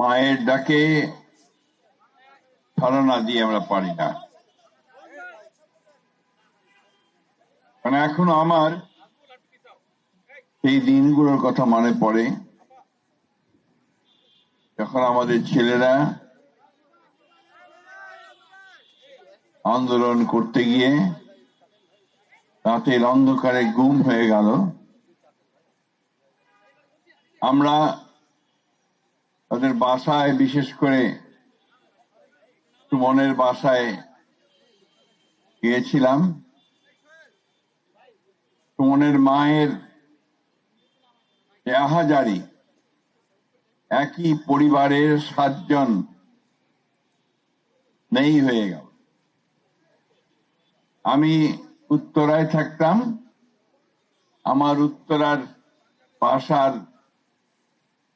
মায়ের ডাকে ছলনা দিয়ে আমরা পারি না। কারণ এখন আমার সেই দিনগুলোর কথা মনে পড়ে, যখন আমাদের ছেলেরা আন্দোলন করতে গিয়ে রাতের অন্ধকারে গুম হয়ে গেল। আমরা তাদের বাসায়, বিশেষ করে সুমনের বাসায় গিয়েছিলাম। সুমনের মায়ের আহাজারি, একই পরিবারের সাতজন নেই হয়ে গেল। আমি উত্তরায় থাকতাম। আমার উত্তরার বাসার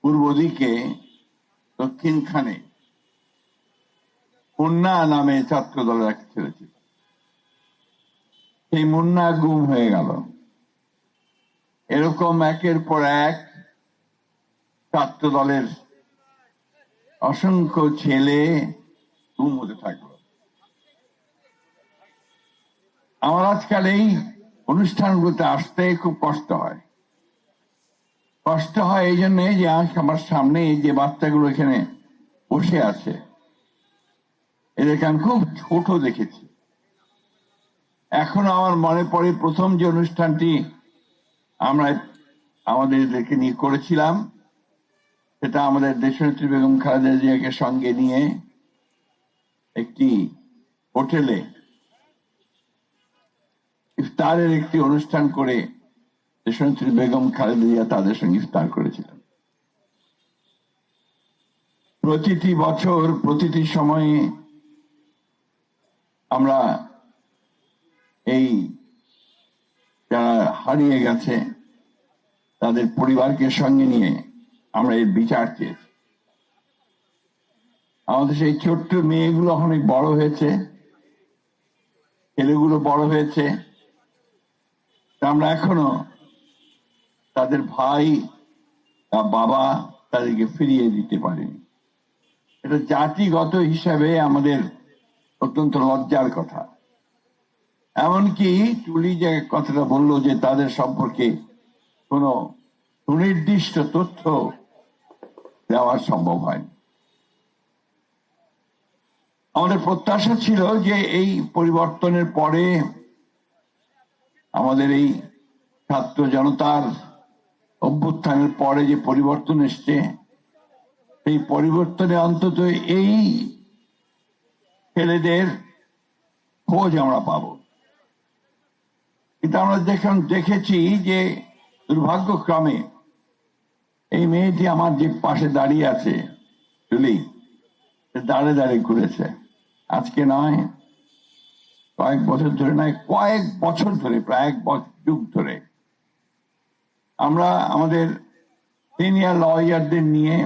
পূর্ব দিকে, দক্ষিণখানে মুন্না নামে ছাত্র দলের এক ছেলে ছিল। সেই মুন্না গুম হয়ে গেল। এরকম একের পর এক ছাত্র দলের অসংখ্য ছেলে গুম হতে থাকল। আমার আজকাল এই অনুষ্ঠানগুলোতে আসতে খুব কষ্ট হয়। কষ্ট হয় এই জন্য যে আমার সামনে যে বাচ্চাগুলো এখানে বসে আছে, এদেরকে আমি খুব ছোট দেখেছি। এখনও আমার মনে পড়ে প্রথম যে অনুষ্ঠানটি আমরা আমাদের এদেরকে নিয়ে করেছিলাম, সেটা আমাদের দেশনেত্রী বেগম খালেদা জিয়াকে সঙ্গে নিয়ে একটি হোটেলে ইফতারের একটি অনুষ্ঠান করে দেশনেত্রী বেগম খালেদা জিয়া তাদের সঙ্গে ইফতার করেছিলেন। প্রতিটি বছর, প্রতিটি সময়ে আমরা এই যারা হারিয়ে গেছে, তাদের পরিবারকে সঙ্গে নিয়ে আমরা এর বিচার চেয়েছি। আমাদের সেই ছোট্ট মেয়েগুলো অনেক বড় হয়েছে, ছেলেগুলো বড় হয়েছে। আমরা এখনও তাদের ভাই বাবা তাদেরকে ফিরিয়ে দিতে পারিনি। এটা জাতিগত হিসাবে আমাদের অত্যন্ত লজ্জার কথা। এমনকি টুলি যে কথাটা বলল যে তাদের সম্পর্কে কোনো সুনির্দিষ্ট তথ্য দেওয়া সম্ভব হয়নি। আমাদের প্রত্যাশা ছিল যে এই পরিবর্তনের পরে আমাদের এই ছাত্র জনতার অভ্যুত্থানের পরে যে পরিবর্তন এসছে, সেই পরিবর্তনে অন্তত এই ছেলেদের খোঁজ আমরা পাব। কিন্তু আমরা দেখুন, দেখেছি যে দুর্ভাগ্যক্রমে এই মেয়েটি আমার যে পাশে দাঁড়িয়ে আছে জুলি দাঁড়ে দাঁড়িয়ে ঘুরেছে। আজকে নয় কয়েক বছর ধরে নয়, কয়েক বছর ধরে, প্রায় এক যুগ ধরে। আমরা আমাদের সিনিয়র লয়ারদের নিয়ে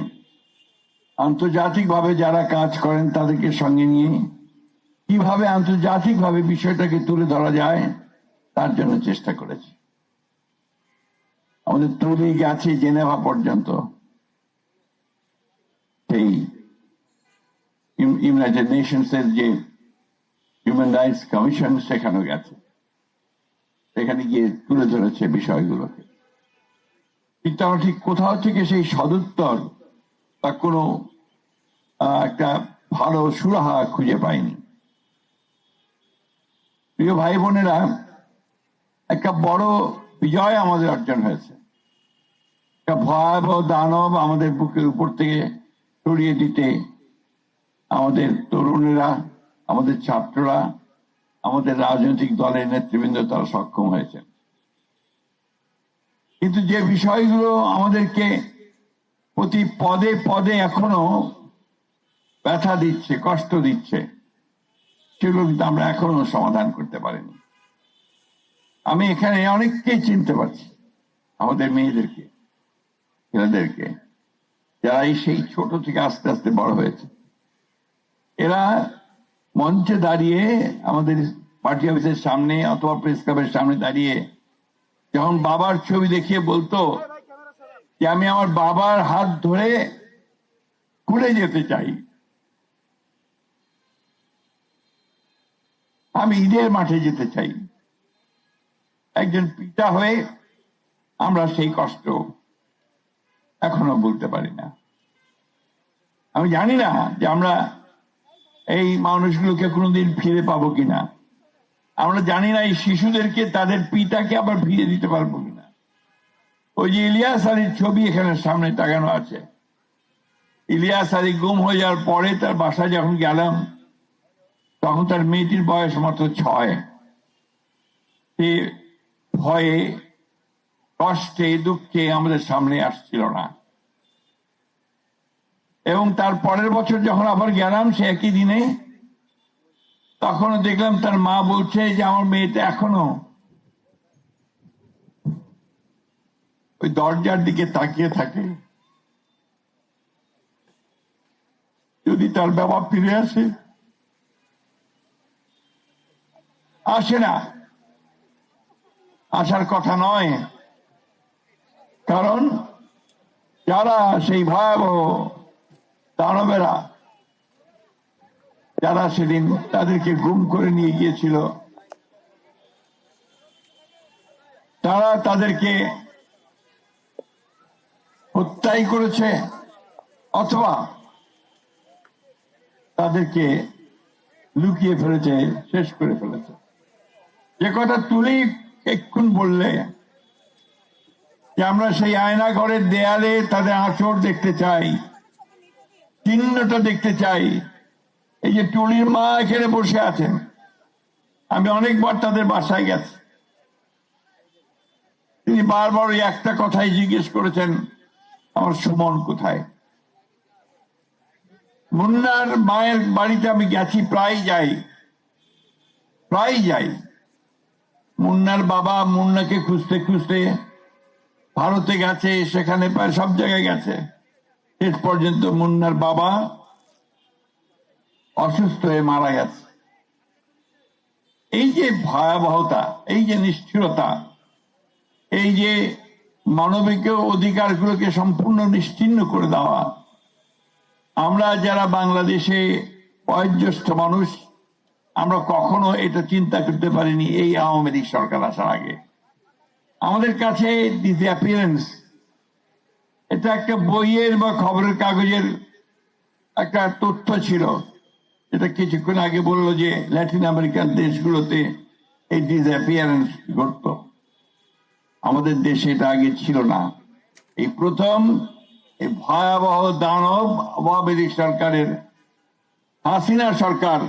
আন্তর্জাতিকভাবে যারা কাজ করেন তাদেরকে সঙ্গে নিয়ে কীভাবে আন্তর্জাতিকভাবে বিষয়টাকে তুলে ধরা যায়, তার জন্য চেষ্টা করেছি। আমাদের তুলে গেছে জেনেভা পর্যন্ত। সেই ইউনাইটেড নেশনস এর যে হিউম্যান রাইটস কমিশন সেখানেও গেছে। সেখানে গিয়ে তুলে ধরেছে বিষয়গুলোকে। কিন্তু আমরা ঠিক কোথাও থেকে সেই সদুত্তর বা কোনো একটা ভালো সুরাহা খুঁজে পাইনি প্রিয় ভাই বোনেরা, একটা বড় বিজয় আমাদের অর্জন হয়েছে। একটা ভয়াবহ দানব আমাদের বুকের উপর থেকে সরিয়ে দিতে আমাদের তরুণেরা আমাদের ছাত্ররা, আমাদের রাজনৈতিক দলের নেতৃবৃন্দ তারা সক্ষম হয়েছেন কিন্তু যে বিষয়গুলো আমাদেরকে প্রতি পদে পদে এখনও ব্যথা দিচ্ছে, কষ্ট দিচ্ছে, সেগুলো কিন্তু আমরা এখনও সমাধান করতে পারিনি। আমি এখানে অনেককেই চিনতে পারছি, আমাদের মেয়েদেরকে, ছেলেদেরকে, যারা সেই ছোট থেকে আস্তে আস্তে বড় হয়েছে। এরা মঞ্চে দাঁড়িয়ে আমাদের পার্টি অফিসের সামনে অথবা প্রেস ক্লাবের সামনে দাঁড়িয়ে যখন বাবার ছবি দেখিয়ে বলতো যে আমি আমার বাবার হাত ধরে কুলে যেতে চাই। আমি ঈদের মাঠে যেতে চাই। একজন পিতা হয়ে আমরা সেই কষ্ট এখনও বলতে পারি না। আমি জানি না যে আমরা এই মানুষগুলোকে কোনোদিন ফিরে পাবো কিনা? আমরা জানি না এই শিশুদেরকে, তাদের পিতাকে আবার ফিরে দিতে পারব কিনা। ওই যে ইলিয়াস আলীর ছবি এখানে সামনে টাঙানো আছে। ইলিয়াস আলী গুম হয়ে যাওয়ার পরে তার বাসায় যখন গেলাম, তখন তার মেয়েটির বয়স মাত্র ছয়। ভয়ে কষ্টে, দুঃখে আমাদের সামনে আসছিল না। এবং তার পরের বছর যখন আবার গেলাম সে একই দিনে, তখনও দেখলাম তার মা বলছে যে আমার মেয়েটা এখনও ওই দরজার দিকে তাকিয়ে থাকে। যদি তার বাবা ফিরে আসে। আসে না। আসার কথা নয়। কারণ যারা সেই ভয়াবহ দানবেরা যারা সেদিন তাদেরকে গুম করে নিয়ে গিয়েছিল, তারা তাদেরকে হত্যাই করেছে অথবা তাদেরকে লুকিয়ে ফেলেছে, শেষ করে ফেলেছে। যে কথা তুলি এক্ষুন বললে, যে আমরা সেই আয়না ঘরের দেয়ালে তাদের আঁচড় দেখতে চাই। চিহ্নটা দেখতে চাই। এই যে টুলির মা এখানে বসে আছেন। আমি অনেকবার তাদের বাসায় গেছি। তিনি বারবার ওই একটা কথাই জিজ্ঞেস করেছেন, আমার সুমন কোথায়? মুন্নার মায়ের বাড়িতে আমি গেছি, প্রায় যাই। প্রায় যাই। মুন্নার বাবা মুন্নাকে খুঁজতে খুঁজতে ভারতে গেছে, সেখানে প্রায় সব জায়গায় গেছে। শেষ পর্যন্ত মুন্নার বাবা অসুস্থ হয়ে মারা গেছে। এই যে ভয়াবহতা, এই যে নিষ্ঠুরতা, এই যে মানবিক অধিকারগুলোকে সম্পূর্ণ নিশ্চিহ্ন করে দেওয়া, আমরা যারা বাংলাদেশে বয়োজ্যেষ্ঠ মানুষ, আমরা কখনো এটা চিন্তা করতে পারিনি এই আওয়ামী লীগ সরকার আসার আগে। আমাদের কাছে ডিসঅ্যাপিয়ারেন্স এটা একটা বইয়ের বা খবরের কাগজের একটা তথ্য ছিল। এটা কিছুক্ষণ আগে বলল যে ল্যাটিন আমেরিকার দেশগুলোতে এই ডিসঅ্যাপিয়ারেন্স ঘটত। আমাদের দেশে এটা আগে ছিল না। এই প্রথম এই ভয়াবহ দানব আওয়ামী সরকারের হাসিনা সরকার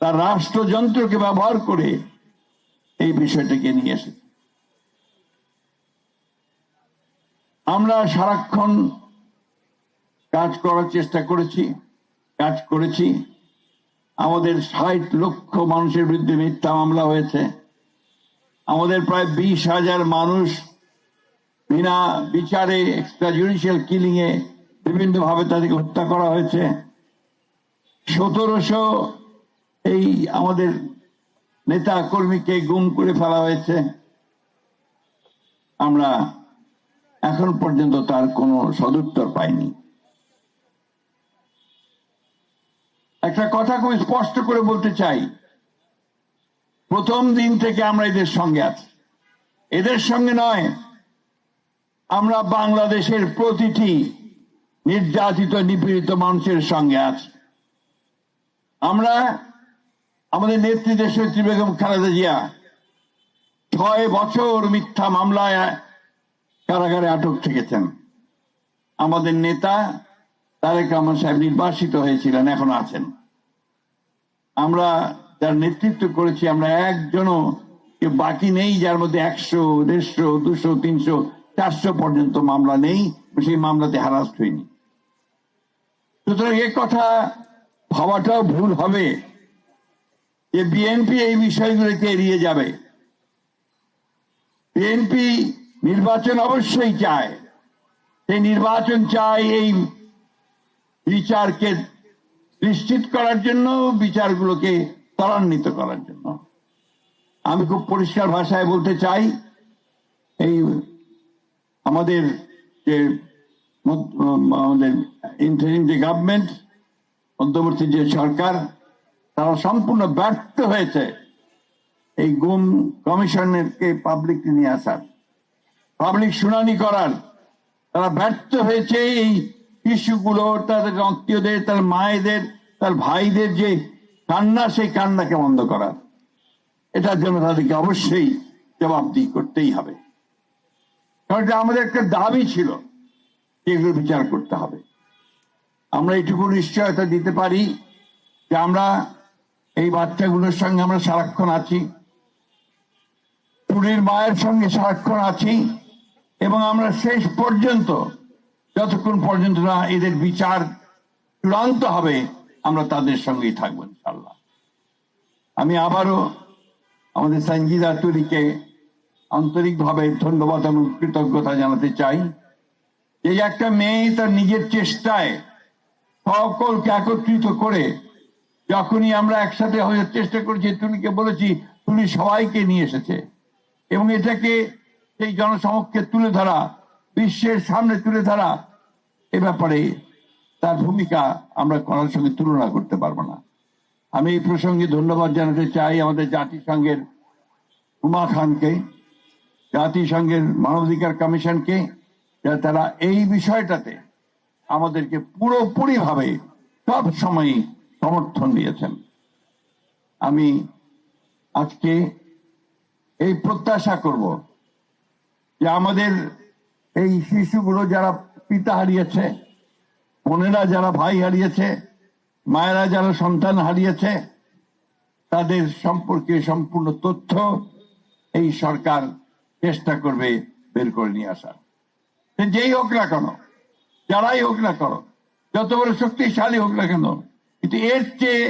তার রাষ্ট্রযন্ত্রকে ব্যবহার করে এই বিষয়টাকে নিয়ে এসেছে। আমরা সারাক্ষণ কাজ করার চেষ্টা করেছি, কাজ করেছি। আমাদের ষাট লক্ষ মানুষের বিরুদ্ধে মিথ্যা মামলা হয়েছে। আমাদের প্রায় বিশ হাজার মানুষ বিনা বিচারে এক্সট্রা জুডিশিয়াল কিলিং এ বিভিন্ন ভাবে তাদেরকে হত্যা করা হয়েছে। সতেরোশো এই আমাদের নেতা কর্মীকে গুম করে ফেলা হয়েছে। আমরা এখন পর্যন্ত তার কোনো সদুত্তর পাইনি। একটা কথা খুব স্পষ্ট করে বলতে চাই। প্রথম দিন থেকে আমরা এদের সঙ্গে আছি। এদের সঙ্গে নয়, আমরা বাংলাদেশের প্রতিটি নির্যাতিত, নিপীড়িত মানুষের সঙ্গে আছি। আমরা আমাদের নেত্রী দেশনেত্রী বেগম খালেদা জিয়া ছয় বছর মিথ্যা মামলায় কারাগারে আটক থেকেছেন। আমাদের নেতা তারেক রহমান সাহেব নির্বাসিত হয়েছিলেন, এখন আছেন। আমরা যার নেতৃত্ব করেছি, আমরা একজনও বাকি নেই, যার মধ্যে একশো, দেড়শো, দুশো, তিনশো, চারশো পর্যন্ত মামলা নেই সেই মামলাতে হারাস্ট হয়নি সুতরাং এ কথা ভাবাটাও ভুল হবে যে বিএনপি এই বিষয়গুলোকে এড়িয়ে যাবে। বিএনপি নির্বাচন অবশ্যই চায়। সেই নির্বাচন চায় এই বিচারকে নিশ্চিত করার জন্য, বিচারগুলোকে ত্বরান্বিত করার জন্য। আমি খুব পরিষ্কার ভাষায় বলতে চাই, এই আমাদের যে আমাদের ইন্টারিম যে গভর্নমেন্ট মধ্যবর্তী যে সরকার, তারা সম্পূর্ণ ব্যর্থ হয়েছে। এই গুম কমিশনকে পাবলিক নিয়ে আসার। পাবলিক শুনানি করার। তারা ব্যর্থ হয়েছে এই শিশুগুলো তাদের আত্মীয়দের তার মায়েদের, তার ভাইদের যে কান্না, সেই কান্নাকে বন্ধ করার এটার জন্য তাদেরকে অবশ্যই জবাবদিহি করতেই হবে। কারণ আমাদের একটা দাবি ছিল এগুলো বিচার করতে হবে। আমরা এইটুকু নিশ্চয়তা দিতে পারি যে আমরা এই বাচ্চাগুলোর সঙ্গে আমরা সারাক্ষণ আছি। টুনির মায়ের সঙ্গে সারাক্ষণ আছি। এবং আমরা শেষ পর্যন্ত, যতক্ষণ পর্যন্ত না এদের বিচার চূড়ান্ত হবে, আমরা তাদের সঙ্গেই থাকব ইনশাল্লাহ আমি আবারও আমাদের সঞ্জিদা তুরিকে আন্তরিকভাবে ধন্যবাদ এবং কৃতজ্ঞতা জানাতে চাই যে একটা মেয়ে তার নিজের চেষ্টায় সকলকে একত্রিত করে যখনই আমরা একসাথে হয়ে চেষ্টা করেছি তুলিকে বলেছি, তুলি সবাইকে নিয়ে এসেছে। এবং এটাকে সেই জনসমক্ষে তুলে ধরা, বিশ্বের সামনে তুলে ধরা, এ ব্যাপারে তার ভূমিকা আমরা করার সঙ্গে তুলনা করতে পারব না। আমি এই প্রসঙ্গে ধন্যবাদ জানাতে চাই আমাদের জাতিসংঘের উমা খানকে, জাতিসংঘের মানবাধিকার কমিশনকে যা তারা এই বিষয়টাতে আমাদেরকে পুরোপুরি ভাবে সব সময় সমর্থন দিয়েছেন। আমি আজকে এই প্রত্যাশা করব যে আমাদের এই শিশুগুলো যারা পিতা হারিয়েছে, বোনেরা যারা ভাই হারিয়েছে, মায়েরা যারা সন্তান হারিয়েছে, তাদের সম্পর্কে সম্পূর্ণ তথ্য এই সরকার চেষ্টা করবে বের করে নিয়ে আসার। যেই হোক না কেন, যারাই হোক না কেন, যত বড় শক্তিশালী হোক না কেন, কিন্তু এর চেয়ে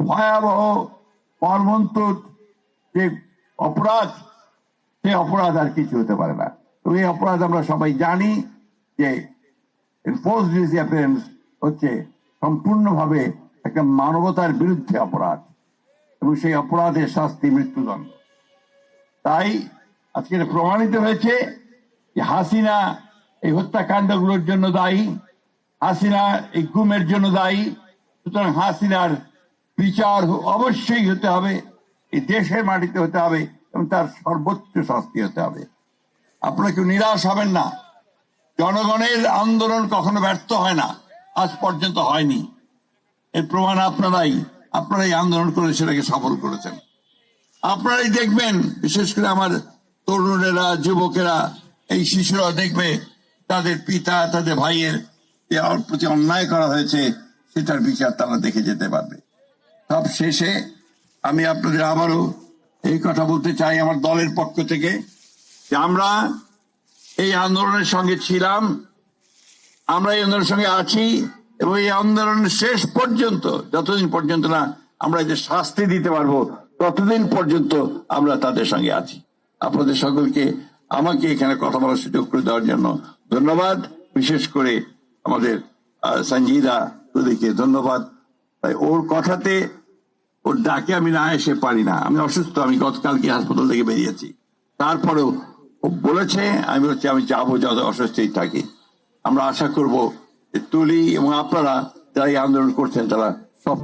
ভয়াবহ মর্মন্তুদ যে অপরাধ সে অপরাধ আর কিছু হতে পারে না। তো এই অপরাধ আমরা সবাই জানি যে ফোর্স ডিসঅ্যাপিয়ারেন্স হচ্ছে সম্পূর্ণভাবে একটা মানবতার বিরুদ্ধে অপরাধ এবং সেই অপরাধের শাস্তি মৃত্যুদণ্ড। তাই আজকে প্রমাণিত হয়েছে যে হাসিনা এই হত্যাকাণ্ডগুলোর জন্য দায়ী, হাসিনা এই গুমের জন্য দায়ী, সুতরাং হাসিনার বিচার অবশ্যই হতে হবে, এই দেশের মাটিতে হতে হবে এবং তার সর্বোচ্চ শাস্তি হতে হবে। আপনারা কেউ নিরাশ হবেন না। জনগণের আন্দোলন কখনো ব্যর্থ হয় না। আজ পর্যন্ত হয়নি। এর প্রমাণ আপনারাই। আপনারাই আন্দোলন করে সেটাকে সফল করেছেন। আপনারাই দেখবেন, বিশেষ করে আমার তরুণেরা, যুবকেরা, এই শিশুরা দেখবে, তাদের পিতা, তাদের ভাইয়ের প্রতি অন্যায় করা হয়েছে, সেটার বিচার তারা দেখে যেতে পারবে। সব শেষে আমি আপনাদের আবারও এই কথা বলতে চাই আমার দলের পক্ষ থেকে যে আমরা এই আন্দোলনের সঙ্গে ছিলাম, আমরা এই আন্দোলনের সঙ্গে আছি এবং এই আন্দোলনের শেষ পর্যন্ত, যতদিন পর্যন্ত না আমরা যে শাস্তি দিতে পারব, ততদিন পর্যন্ত আমরা তাদের সঙ্গে আছি। আপনাদের সকলকে আমাকে এখানে কথা বলার সুযোগ করে দেওয়ার জন্য ধন্যবাদ। বিশেষ করে আমাদের সঞ্জিদা তোদেরকে ধন্যবাদ। ওর কথাতে ওর ডাকে আমি না এসে পারি না। আমি অসুস্থ, আমি গতকালকে হাসপাতাল থেকে বেরিয়েছি। তারপরেও ও বলেছে, আমি হচ্ছে আমি যাব, যত অসুস্থই থাকি। আমরা আশা করব তুলি এবং আপনারা যারা এই আন্দোলন করছেন, তারা সব